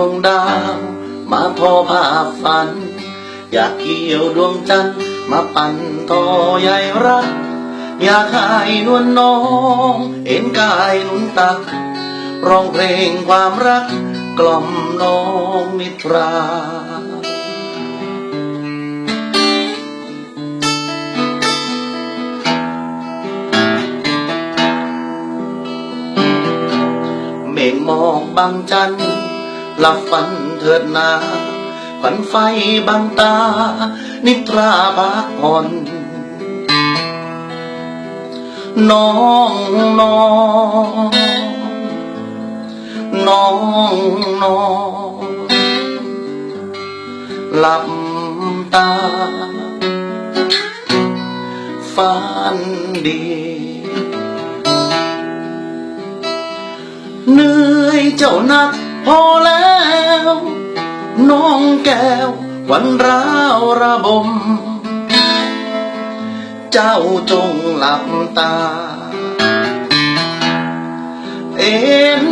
วงดาว มาทอภาฝัน อยากเกี่ยวดวงจันทร์มาปั่นทอใยรัก อยากให้นวลน้องเห็นกายหนุนตัก ร้องเพลงความรัก กล่อมน้องนิทราเมฆหมอกบังจันทร์ หลับฝันเถิดนาฝันไฟบังตา นิทราพักผ่อนน้องน้องน้องน้องหลับตาฝันดีเหนื่อยเจ้านัก พอแล้ว น้องแก้ว วันร้าวระบม เจ้าจงหลับตา เอ็น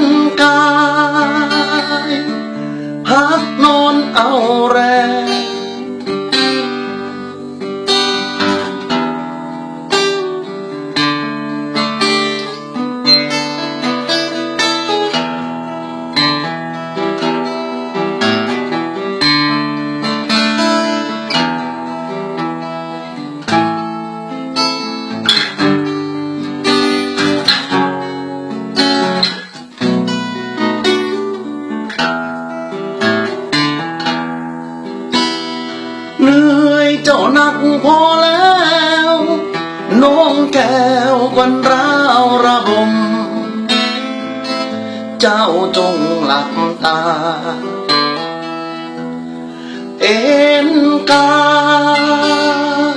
วันร้าวระบม เจ้าจงหลับตา เอ็นกา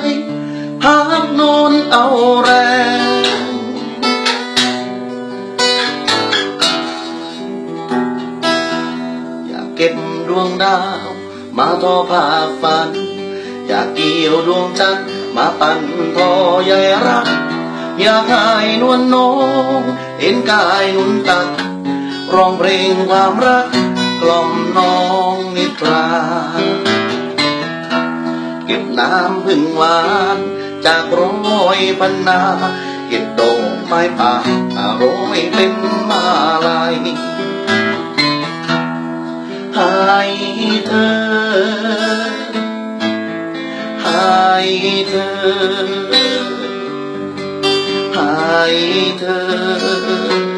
ยพักนอนเอาแรง อยากเก็บดวงดาว มาทอผ้าฝัน อยากเกี่ยวดวงจันทร์มาปั่นทอใยรัก อยากให้นวลน้องเห็นกายนุนตักร้องเพลงความรักกล่อมน้องนิทราเก็บน้ำพึ่งหวานจากร้อยพันนาเก็บดอกไม้ป่าอาโรยเป็นมาลายให้เธอให้เธอ ให้เธอ